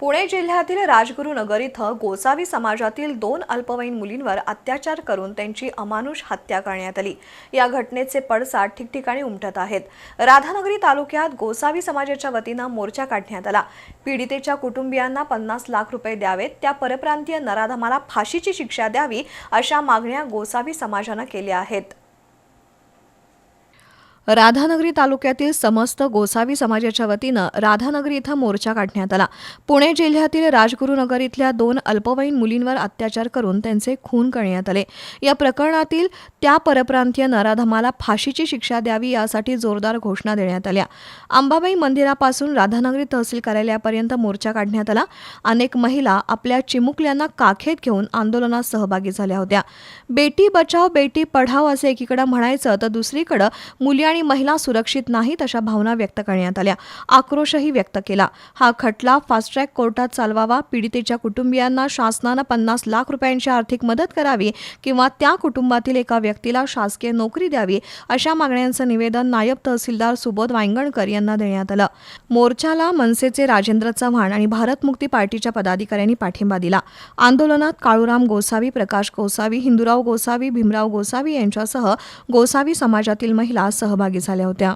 पुणे जिल्ह्यातील राजगुरुनगर इथं गोसावी समाजातील दोन अल्पवयीन मुलींवर अत्याचार करून त्यांची अमानुष हत्या करण्यात आली. या घटनेचे पडसाद ठिकठिकाणी उमटत आहेत. राधानगरी तालुक्यात गोसावी समाजाच्या वतीनं मोर्चा काढण्यात आला. पीडितेच्या कुटुंबियांना पन्नास लाख रुपये द्यावेत त्या परप्रांतीय नराधमाला फाशीची शिक्षा द्यावी अशा मागण्या गोसावी समाजानं केल्या आहेत. राधानगरी तालुक्यातील समस्त गोसावी समाजाच्या वतीनं राधानगरी इथं मोर्चा काढण्यात आला. पुणे जिल्ह्यातील राजगुरुनगर इथल्या दोन अल्पवयीन मुलींवर अत्याचार करून त्यांचे खून करण्यात आले. या प्रकरणातील त्या परप्रांतीय नराधमाला फाशीची शिक्षा द्यावी यासाठी जोरदार घोषणा देण्यात आल्या. अंबाबाई मंदिरापासून राधानगरी तहसील कार्यालयापर्यंत मोर्चा काढण्यात आला. अनेक महिला आपल्या चिमुकल्यांना काखेत घेऊन आंदोलनात सहभागी झाल्या होत्या. बेटी बचाव बेटी पढाव असे एकीकडे म्हणायचं तर दुसरीकडे मुली आणि महिला सुरक्षित नाहीत अशा भावना व्यक्त करण्यात आल्या. आक्रोशही व्यक्त केला. हा खटला फास्ट ट्रॅक कोर्टात चालवावा पीडितेच्या कुटुंबियांना शासनानं पन्नास लाख रुपयांची आर्थिक मदत करावी किंवा त्या कुटुंबातील एका व्यक्तीला शासकीय नोकरी द्यावी अशा मागण्यांचं निवेदन नायब तहसीलदार सुबोध वांगणकर यांना देण्यात आलं. मोर्चाला मनसेचे राजेंद्र चव्हाण आणि भारत मुक्ती पार्टीच्या पदाधिकाऱ्यांनी पाठिंबा दिला. आंदोलनात काळूराम गोसावी प्रकाश गोसावी हिंदुराव गोसावी भीमराव गोसावी यांच्यासह गोसावी समाजातील महिला सहभागी झाल्या होत्या.